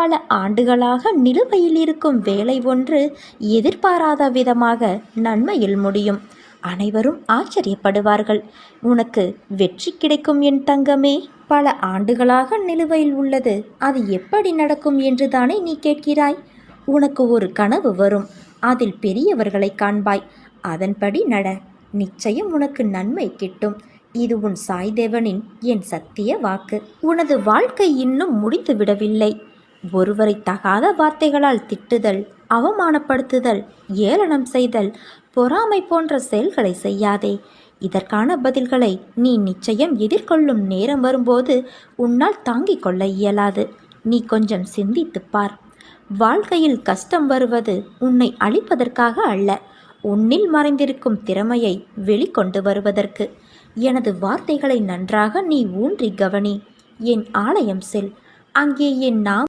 பல ஆண்டுகளாக நிலுவையில் இருக்கும் வேலை ஒன்று எதிர்பாராத விதமாக நன்மையில் முடியும். அனைவரும் ஆச்சரியப்படுவார்கள். உனக்கு வெற்றி கிடைக்கும் என் தங்கமே பல ஆண்டுகளாக நிலுவையில் உள்ளது. அது எப்படி நடக்கும் என்று தானே நீ கேட்கிறாய்? உனக்கு ஒரு கனவு வரும். அதில் பெரியவர்களை காண்பாய். அதன்படி நட. நிச்சயம் உனக்கு நன்மை கிட்டும். இது உன் சாய்தேவனின் என் சத்திய வாக்கு. உனது வாழ்க்கை இன்னும் முடித்துவிடவில்லை ஒருவரை தகாத வார்த்தைகளால் திட்டுதல் அவமானப்படுத்துதல் ஏளனம் செய்தல் பொறாமை போன்ற செயல்களை செய்யாதே. இதற்கான பதில்களை நீ நிச்சயம் எதிர்கொள்ளும் நேரம் வரும்போது உன்னால் தாங்கிக் கொள்ள இயலாது. நீ கொஞ்சம் சிந்தித்துப் பார். வாழ்க்கையில் கஷ்டம் வருவது உன்னை அழிப்பதற்காக அல்ல உன்னில் மறைந்திருக்கும் திறமையை வெளிக்கொண்டு வருவதற்கு. எனது வார்த்தைகளை நன்றாக நீ ஊன்றி கவனி. என் ஆலயம் செல். அங்கே என் நாம்